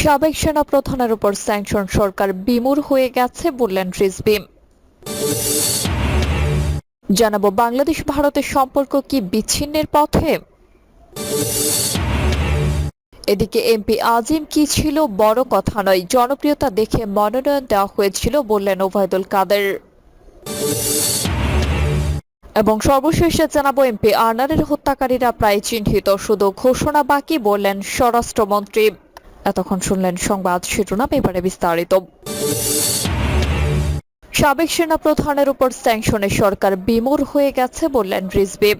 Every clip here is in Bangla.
সাবেক সেনা প্রধানের উপর স্যাংশন সরকার বিমূর হয়ে গেছে বললেন রিজবি জানাব, বাংলাদেশ ভারতের সম্পর্ক কি বিচ্ছিন্নের পথে? এদিকে এমপি আজিম কি ছিল বড় কথা নয়, জনপ্রিয়তা দেখে মনোনয়ন দেওয়া হয়েছিল বললেন ওবায়দুল কাদের। এবং সর্বশেষে জানাব এমপি আর্নারের হত্যাকারীরা প্রায় চিহ্নিত, শুধু ঘোষণা বাকি বললেন স্বরাষ্ট্রমন্ত্রী। এতক্ষণ শুনলেন সংবাদ শিরোনাম, এবারে বিস্তারিত। সাবেক সেনাপ্রধানের উপর স্যাংশনে সরকার বিমূর হয়ে গেছে বললেন রিজবি।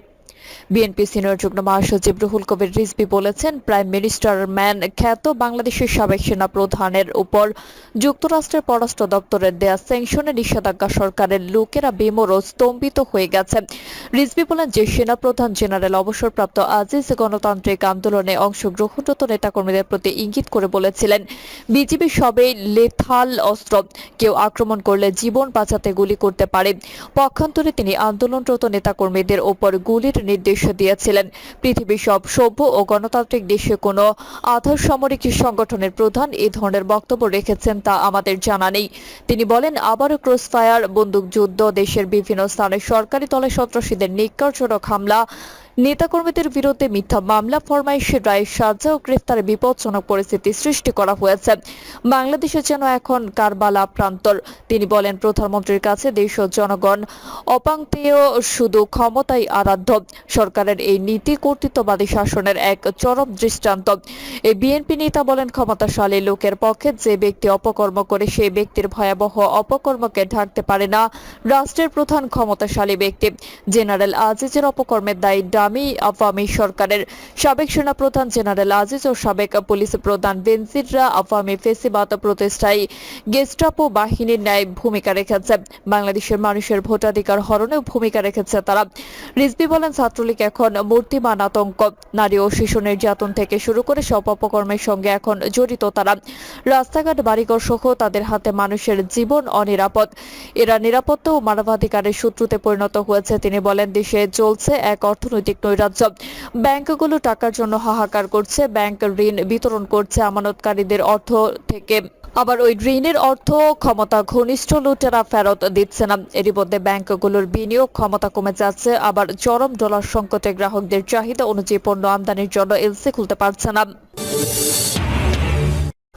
বিএনপি সিনিয়র যুগ্ম মহাসচিব রুহুল কবির রিজবি বলেছেন, প্রাইম মিনিস্টার ম্যান খ্যাত বাংলাদেশের সাবেক সেনা প্রধানের উপর যুক্তরাষ্ট্রের পররাষ্ট্র দপ্তরের দেয়া স্যাংশনে নিষেধাজ্ঞা সরকারের লোকেরা বিমূর স্তম্ভিত হয়ে গেছে। রিজবি বলেন যে সেনা প্রধান জেনারেল অবসরপ্রাপ্ত আজিজ গণতান্ত্রিক আন্দোলনে অংশগ্রহণরত নেতাকর্মীদের প্রতি ইঙ্গিত করে বলেছিলেন, বিজিবি সবেই লেথাল অস্ত্র, কেউ আক্রমণ করলে জীবন বাঁচাতে গুলি করতে পারে। পক্ষান্তরে তিনি আন্দোলনরত নেতাকর্মীদের ওপর গুলির নির্দেশ দিয়েছিলেন। পৃথিবীর সব সভ্য ও গণতান্ত্রিক দেশে কোনো আধার সামরিক সংগঠনের প্রধান এ ধরনের বক্তব্য রেখেছেন তা আমাদের জানা নেই। তিনি বলেন, আবারও ক্রসফায়ার, বন্দুকযুদ্ধ, দেশের বিভিন্ন স্থানে সরকারি দলে সন্ত্রাসীদের নিকারজনক হামলা নেতাকর্মীদের বিরুদ্ধে মিথ্যা মামলা ফরমাইশের রায় সাজা ও গ্রেফতারে বিপজ্জনক পরিস্থিতি সৃষ্টি করা হয়েছে। বাংলাদেশে যেন এখন কারবালা প্রান্তর। তিনি বলেন, প্রধানমন্ত্রীর কাছে দেশ ও জনগণ অপাঙ্ক্তেয় শুধু ক্ষমতাই আরাধ্য। সরকারের এই নীতি কর্তৃত্ববাদী শাসনের এক চরম দৃষ্টান্ত। এই বিএনপি নেতা বলেন, ক্ষমতাশালী লোকের পক্ষে যে ব্যক্তি অপকর্ম করে সেই ব্যক্তির ভয়াবহ অপকর্মকে ঢাকতে পারে না। রাষ্ট্রের প্রধান ক্ষমতাশালী ব্যক্তি জেনারেল আজিজের অপকর্মের দায়ী আওয়ামী সরকারের সাবেক সেনাপ্রধান জেনারেল আজিজ ও সাবেক পুলিশ প্রধান বেনজিররা আওয়ামী ফেসিবাদ প্রতিষ্ঠায় গেস্টাপো বাহিনীর ন্যায় ভূমিকা রেখেছে। বাংলাদেশের মানুষের ভোটাধিকার হরণেও ভূমিকা রেখেছে তারা। রিজবি বলেন, ছাত্রলীগ এখন মূর্তিমান আতঙ্ক। নারী ও শিশু নির্যাতন থেকে শুরু করে সব অপকর্মের সঙ্গে এখন জড়িত তারা। রাস্তাঘাট, বাড়িঘর সহ তাদের হাতে মানুষের জীবন অনিরাপদ। এরা নিরাপত্তা ও মানবাধিকারের শত্রুতে পরিণত হয়েছে, তিনি বলেন। দেশে চলছে এক অর্থনৈতিক নৈরাজ্য। ব্যাংকগুলো টাকার জন্য হাহাকার করছে, ব্যাংক ঋণ বিতরণ করছে আমানতকারীদের অর্থ থেকে। আবার ওই ঋণের অর্থ ক্ষমতা ঘনিষ্ঠ লুটেরা ফেরত দিচ্ছে না। এরই মধ্যে ব্যাংকগুলোর বিনিয়োগ ক্ষমতা কমে যাচ্ছে, আবার চরম ডলার সংকটে গ্রাহকদের চাহিদা অনুযায়ী পণ্য আমদানির জন্য এলসি খুলতে পারছে না।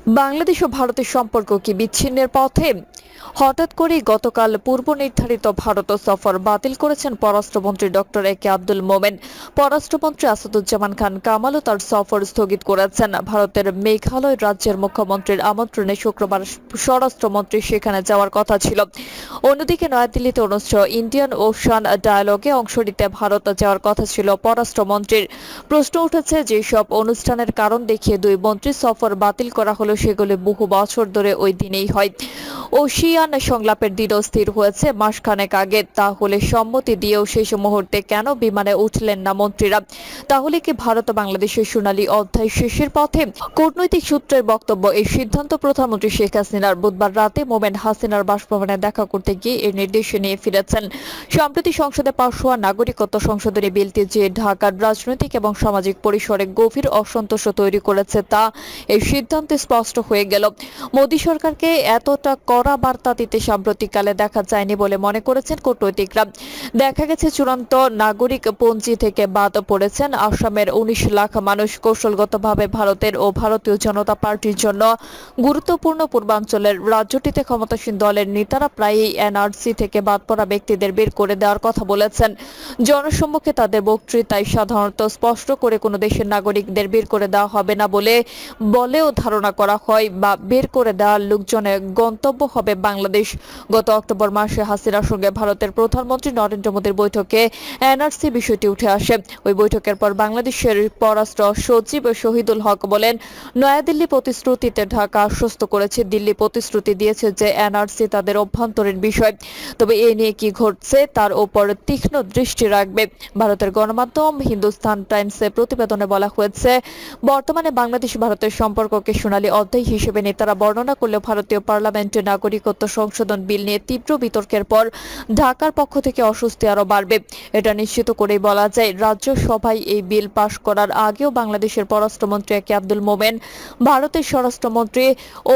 বাংলাদেশ ও ভারতের সম্পর্ক কি বিচ্ছিন্নের পথে? হঠাৎ করে গতকাল পূর্ব নির্ধারিত ভারত সফর বাতিল করেছেন পররাষ্ট্রমন্ত্রী ডক্টর এ কে আব্দুল মোমেন। পররাষ্ট্রমন্ত্রী আসাদুজ্জামান খান কামালও তার সফর স্থগিত করেছেন। ভারতের মেঘালয় রাজ্যের মুখ্যমন্ত্রীর আমন্ত্রণে শুক্রবার স্বরাষ্ট্রমন্ত্রী সেখানে যাওয়ার কথা ছিল। অন্যদিকে নয়াদিল্লিতে অনুষ্ঠিত ইন্ডিয়ান ওশান ডায়ালগে অংশ নিতে ভারত যাওয়ার কথা ছিল পররাষ্ট্রমন্ত্রীর। প্রশ্ন উঠেছে, যেসব অনুষ্ঠানের কারণ দেখিয়ে দুই মন্ত্রী সফর বাতিল করা হলো সেগুলি বহু বছর ধরে ওই দিনেই হয়। ওশিয়ান সংলাপের দিনও স্থির হয়েছে মাসখানেক আগে। তাহলে সম্মতি দিয়েও শেষ মুহূর্তে কেন বিমানে উঠলেন না মন্ত্রীরা? তাহলে কি ভারত বাংলাদেশের সোনালী অধ্যায় শেষের পথে? কূটনৈতিক সূত্রের বক্তব্য, এই সিদ্ধান্ত প্রধানমন্ত্রী শেখ হাসিনার বুধবার রাতে মোমেন হাসিনার বাসভবনে দেখা করতে গিয়ে এর নির্দেশ নিয়ে ফিরেছেন। সম্প্রতি সংসদে পাশ হওয়া নাগরিকত্ব সংশোধনী বিলটি যে ঢাকার রাজনৈতিক এবং সামাজিক পরিসরে গভীর অসন্তোষ তৈরি করেছে তা, এই সিদ্ধান্তে স্পষ্ট হয়ে গেল। মোদী সরকারকে এতটা কড়া বার্তা দিতে সাম্প্রতিককালে দেখা যায়নি বলে মনে করেছেন কূটনৈতিকরা। দেখা গেছে চূড়ান্ত নাগরিক পঞ্জি থেকে বাদ পড়েছেন আসামের উনিশ লাখ মানুষ কৌশলগতভাবে ভারতের ও ভারতীয় জনতা পার্টির জন্য। গুরুত্বপূর্ণ পূর্বাঞ্চলের রাজ্যটিতে ক্ষমতাসীন দলের নেতারা প্রায়ই এনআরসি থেকে বাদ পড়া ব্যক্তিদের বের করে দেওয়ার কথা বলেছেন। জনসম্মুখে তাদের বক্তৃতায় সাধারণত স্পষ্ট করে কোনো দেশের নাগরিকদের বের করে দেওয়া হবে না বলে বলেও ধারণা করা হয় বা বের করে দেওয়ার লোকজনের গন্তব্য হবে বাংলাদেশ। গত অক্টোবর মাসে হাসিনার সঙ্গে ভারতের প্রধানমন্ত্রী নরেন্দ্র মোদীর বৈঠকে এনআরসি বিষয়টি উঠে আসে। ওই বৈঠকের পর বাংলাদেশের পররাষ্ট্র সচিব শহীদুল হক বলেন, নয়াদিল্লি প্রতিশ্রুতিতে ঢাকা আশ্বস্ত করেছে। দিল্লি প্রতিশ্রুতি দিয়েছে যে এনআরসি তাদের অভ্যন্তরীণ বিষয়। তবে এ নিয়ে কি ঘটছে তার ওপর তীক্ষ্ণ দৃষ্টি রাখবে। ভারতের গণমাধ্যম হিন্দুস্তান টাইমসে প্রতিবেদনে বলা হয়েছে, বর্তমানে বাংলাদেশ ভারতের সম্পর্ককে সোনালী অধ্যায় হিসেবে নেতারা বর্ণনা করলেও ভারতীয় পার্লামেন্টে নাগরিকত্ব সংশোধন বিল নিয়ে তীব্র বিতর্কের পর ঢাকার পক্ষ থেকে অস্বস্তি আরও বাড়বে। এটা নিশ্চিত করেই বলা যায়, রাজ্যসভায় এই বিল পাশ করার আগেও বাংলাদেশের পররাষ্ট্রমন্ত্রী একে আব্দুল মোমেন, ভারতের স্বরাষ্ট্রমন্ত্রী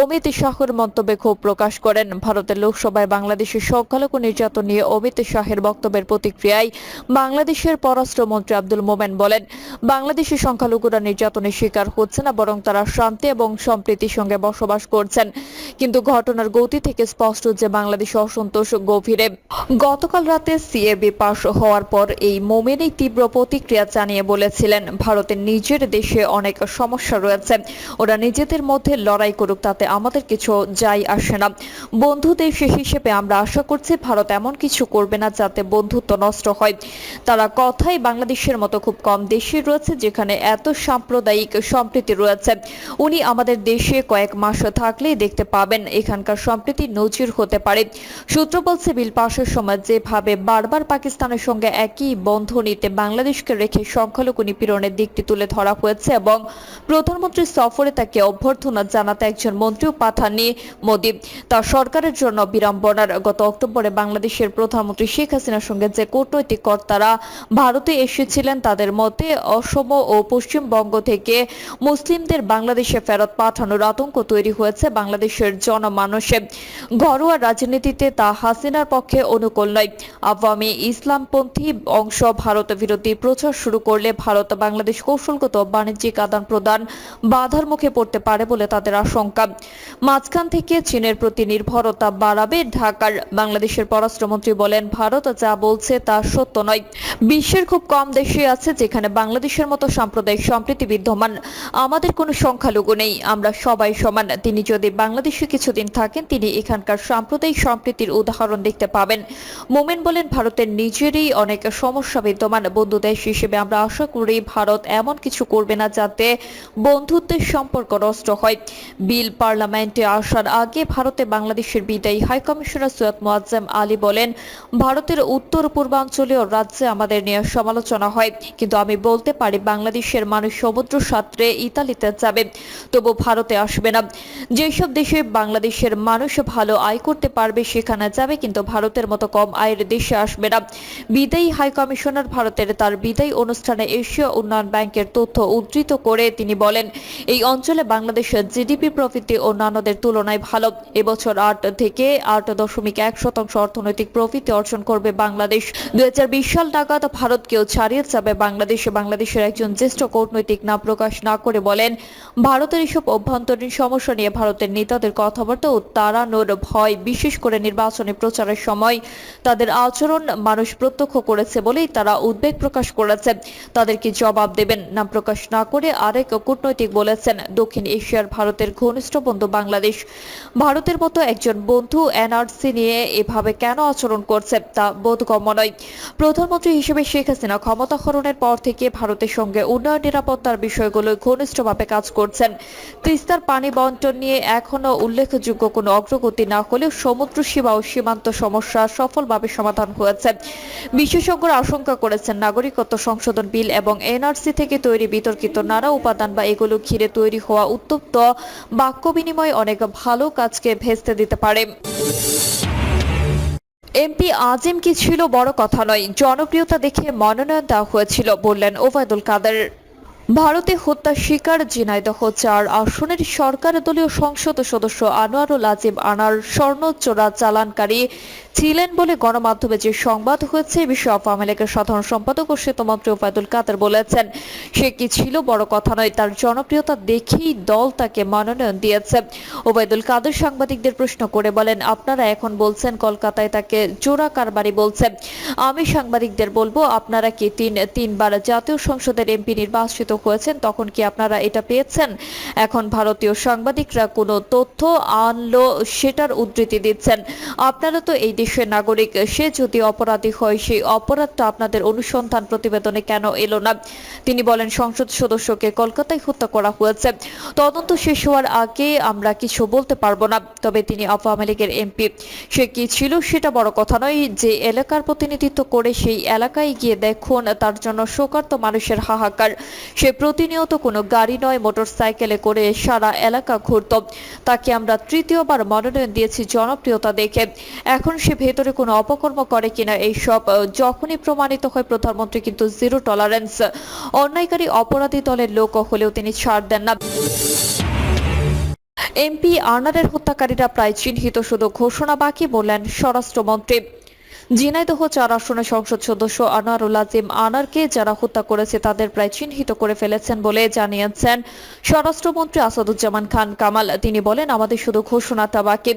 অমিত শাহের মন্তব্যে ক্ষোভ প্রকাশ করেন। ভারতের লোকসভায় বাংলাদেশের সংখ্যালঘু নির্যাতন নিয়ে অমিত শাহের বক্তব্যের প্রতিক্রিয়ায় বাংলাদেশের পররাষ্ট্রমন্ত্রী আব্দুল মোমেন বলেন, বাংলাদেশের সংখ্যালঘুরা নির্যাতনের শিকার হচ্ছে না, বরং তারা শান্তি এবং সম্প্রীতির সঙ্গে বসবাস করছেন। কিন্তু ঘটনার গতি থেকে স্পষ্ট যে বাংলাদেশে অসন্তোষ গভীরে। গতকাল রাতে সিএবি পাশ হওয়ার পর এই মোমেনই তীব্র প্রতিক্রিয়া জানিয়ে বলেছিলেন, ভারতের নিজের দেশে অনেক সমস্যা রয়েছে। ওরা নিজেদের মধ্যে লড়াই করুক, তাতে আমাদের কিছু যাই আসে না। বন্ধু দেশ হিসেবে আমরা আশা করছি ভারত এমন কিছু করবে না যাতে বন্ধুত্ব নষ্ট হয়। তারা কথাই বাংলাদেশের মতো খুব কম দেশই রয়েছে যেখানে এত সাম্প্রদায়িক সম্প্রীতি রয়েছে। উনি আমাদের দেশে কয়েক মাস থাকলেই দেখতে পাবেন, এখানকার সম্প্রীতি নজির হতে পারে। সূত্র বলছে, বিল পাশের সময় যেভাবে বারবার পাকিস্তানের সঙ্গে একই বন্ধনীতে বাংলাদেশকে রেখে সংখ্যালঘু নিপীড়নের দিকটি তুলে ধরা হয়েছে এবং প্রধানমন্ত্রী সফরে তাকে অভ্যর্থনা জানাতে একজন মন্ত্রীও পাঠাননি মোদী। তার সরকারের জন্য বিড়ম্বনার গত অক্টোবরে বাংলাদেশের প্রধানমন্ত্রী শেখ হাসিনার সঙ্গে যে কূটনৈতিক কর্তারা ভারতে এসেছিলেন, তাদের মতে অসম ও পশ্চিমবঙ্গ থেকে মুসলিমদের বাংলাদেশে ফেরত পাঠানোর আতঙ্ক তৈরি হয়েছে বাংলাদেশের জনমানসে। ঘরোয়া রাজনীতিতে তা হাসিনার পক্ষে অনুকূল নয়। আওয়ামী ইসলামপন্থী অংশ ভারত বিরোধী প্রচার শুরু করলে ভারত বাংলাদেশ কৌশলগত বাণিজ্যিক আদান প্রদান বাধার মুখে পড়তে পারে বলে তাদের আশঙ্কা। মাঝখান থেকে চীনের প্রতি নির্ভরতা বাড়াবে ঢাকার বাংলাদেশের পররাষ্ট্রমন্ত্রী বলেন, ভারত যা বলছে তা সত্য নয়। বিশ্বের খুব কম দেশে আছে যেখানে বাংলাদেশের মতো সাম্প্রদায়িক সম্প্রীতি বিদ্যমান। আমাদের কোনো সংখ্যালঘু নেই, আমরা সবাই সমান। তিনি যদি বাংলাদেশে কিছুদিন থাকেন, তিনি এখানকার সাম্প্রদায়িক সম্প্রীতির উদাহরণ দেখতে পাবেন। মোমেন বলেন, ভারতের নিজেরই অনেক সমস্যা বিদ্যমান। বন্ধু দেশ হিসেবে আমরা আশা করি, ভারত এমন কিছু করবে না যাতে বন্ধুত্বের সম্পর্ক নষ্ট হয়। বিল পার্লামেন্টে আসার আগে ভারতে বাংলাদেশের বিদায়ী হাইকমিশনার সৈয়দ মোয়াজ্জেম আলী বলেন, ভারতের উত্তর পূর্বাঞ্চলীয় রাজ্যে আমাদের নিয়ে সমালোচনা হয়। কিন্তু আমি বলতে পারি, বাংলাদেশের মানুষ সমুদ্র সাঁতরে ইতালিতে যাবে। তবু ভারতে আসবে না। যেসব দেশে বাংলাদেশের মানুষ ভালো আয় করতে পারবে, সেখানে যাবে কিন্তু ভারতের মতো কম আয়ের দেশে আসবে না। বিদায়ী হাই কমিশনার ভারতের তার বিদায়ী অনুষ্ঠানে এশীয় উন্নয়ন ব্যাংকের তথ্য উদ্ধৃত করে তিনি বলেন, এই অঞ্চলে বাংলাদেশের জিডিপি প্রবৃদ্ধি অন্যান্যদের তুলনায় ভালো। এবছর আট থেকে আট দশমিক এক শতাংশ অর্থনৈতিক প্রবৃদ্ধি অর্জন করবে বাংলাদেশ। দুই হাজার বিশ সাল নাগাদ ভারতকেও ছাড়িয়ে যাবে বাংলাদেশ। বাংলাদেশের একজন জ্যেষ্ঠ কূটনৈতিক নাম প্রকাশ না করে বলেন, ভারতের এসব অভ্যন্তরীণ সমস্যা নিয়ে ভারতের নেতাদের কথাবার্তা ও তাড়ানোর ভয় বিশেষ করে নির্বাচনী প্রচারের সময়। তাদের আচরণ মানুষ প্রত্যক্ষ করেছে বলেই তারা উদ্বেগ প্রকাশ করেছে। তাদেরকে জবাব দেবেন, নাম প্রকাশ না করে আরেক কূটনৈতিক বলেছেন, দক্ষিণ এশিয়ার ভারতের ঘনিষ্ঠ বন্ধু বাংলাদেশ। ভারতের মতো একজন বন্ধু এনআরসি নিয়ে এভাবে কেন আচরণ করছে তা বোধগম্য নয়। প্রধানমন্ত্রী হিসেবে শেখ হাসিনা ক্ষমতা হরণের পর থেকে ভারতের সঙ্গে উন্নয়ন নিরাপত্তার বিষয়গুলো ঘনিষ্ঠভাবে কাজ করছেন। তিস্তার পানি বন্টন নিয়ে এখনও উল্লেখযোগ্য কোনো অগ্রগতি না হলেও সমুদ্র সীমা ও সীমান্ত সমস্যা সফলভাবে সমাধান হয়েছে। বিশেষজ্ঞরা আশঙ্কা করেছেন নাগরিকত্ব সংশোধন বিল এবং এনআরসি থেকে তৈরি বিতর্কিত নানা উপাদান বা এগুলো ঘিরে তৈরি হওয়া উত্তপ্ত বাক্য বিনিময় অনেক ভালো কাজকে ভেস্তে দিতে পারে। এমপি আজিম কি ছিল বড় কথা নয়, জনপ্রিয়তা দেখে মনোনয়ন দেওয়া হয়েছিল, বললেন ওবায়দুল কাদের। ভারতে হত্যার শিকার ঝিনাইদহ চার আসনের সরকার দলীয় সংসদ সদস্য আনোয়ারুল আজিম আনার স্বর্ণ চোরা চালানকারী ছিলেন বলে গণমাধ্যমে যে সংবাদ হয়েছে বিষয়ে আওয়ামী লীগের সাধারণ সম্পাদক ও সেতুমন্ত্রী ওবায়দুল কাদের বলেছেন, সে কি ছিল বড় কথা নয়, তার জনপ্রিয়তা দেখেই দল তাকে মনোনয়ন দিয়েছে। ওবায়দুল কাদের সাংবাদিকদের প্রশ্ন করে বলেন, আপনারা এখন বলছেন কলকাতায় তাকে চোরা কারবারি বলছে। আমি সাংবাদিকদের বলব, আপনারা কি তিন, তিনবার জাতীয় সংসদের এমপি নির্বাচিত হয়েছেন তখন কি আপনারা এটা পেয়েছেন? এখন ভারতীয় সাংবাদিকরা কোনো তথ্য আনলো, সেটার উদ্ধৃতি দিচ্ছেন। আপনারা তো এই দেশের নাগরিক, সে যদি অপরাধী হয়, সেই অপরাধটা আপনাদের অনুসন্ধান প্রতিবেদনে কেন এলো না? তিনি বলেন, সংসদ সদস্যকে কলকাতায় হত্যা করা হয়েছে। তদন্ত শেষ হওয়ার আগে আমরা কিছু বলতে পারব না, তবে তিনি আওয়ামী লীগের এমপি। সে কি ছিল সেটা বড় কথা নয়, যে এলাকার প্রতিনিধিত্ব করে সেই এলাকায় গিয়ে দেখুন, তার জন্য শোকার্ত মানুষের হাহাকার। সে সে প্রতিনিয়ত কোনো গাড়ি নয় মোটরসাইকেলে করে সারা এলাকা ঘুরত। তাকে আমরা তৃতীয়বার মনোনয়ন দিয়েছি জনপ্রিয়তা দেখে। এখন সে ভেতরে কোনো অপকর্ম করে কিনা এইসব আহ, যখনই প্রমাণিত হয় প্রধানমন্ত্রী কিন্তু জিরো টলারেন্স। অন্যায়কারী অপরাধী দলের লোক হলেও তিনি ছাড় দেন না। এমপি আর্নারের হত্যাকারীরা প্রায় চিহ্নিত শুধু ঘোষণা বাকি বললেন স্বরাষ্ট্রমন্ত্রী। ঝিনাইদহ চার আসনের সংসদ সদস্য আনোয়ারুল আজিম আনারকে যারা হত্যা করেছে তাদের প্রায় চিহ্নিত করে ফেলেছেন বলে জানিয়েছেন স্বরাষ্ট্রমন্ত্রী আসাদুজ্জামান খান কামাল। তিনি বলেন, আমাদের শুধু ঘোষণাটা বাকি।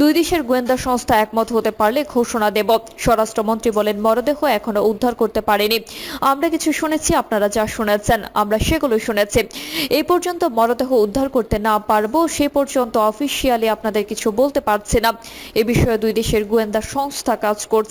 দুই দেশের গোয়েন্দা সংস্থা একমত হতে পারলে ঘোষণা দেব। স্বরাষ্ট্রমন্ত্রী বলেন, মরদেহ এখনও উদ্ধার করতে পারেনি। আমরা কিছু শুনেছি, আপনারা যা শুনেছেন, আমরা সেগুলো শুনেছি। এই পর্যন্ত মরদেহ উদ্ধার করতে না পারব, সে পর্যন্ত অফিসিয়ালি আপনাদের কিছু বলতে পারছি না। এ বিষয়ে দুই দেশের গোয়েন্দা সংস্থা কাজ করছে।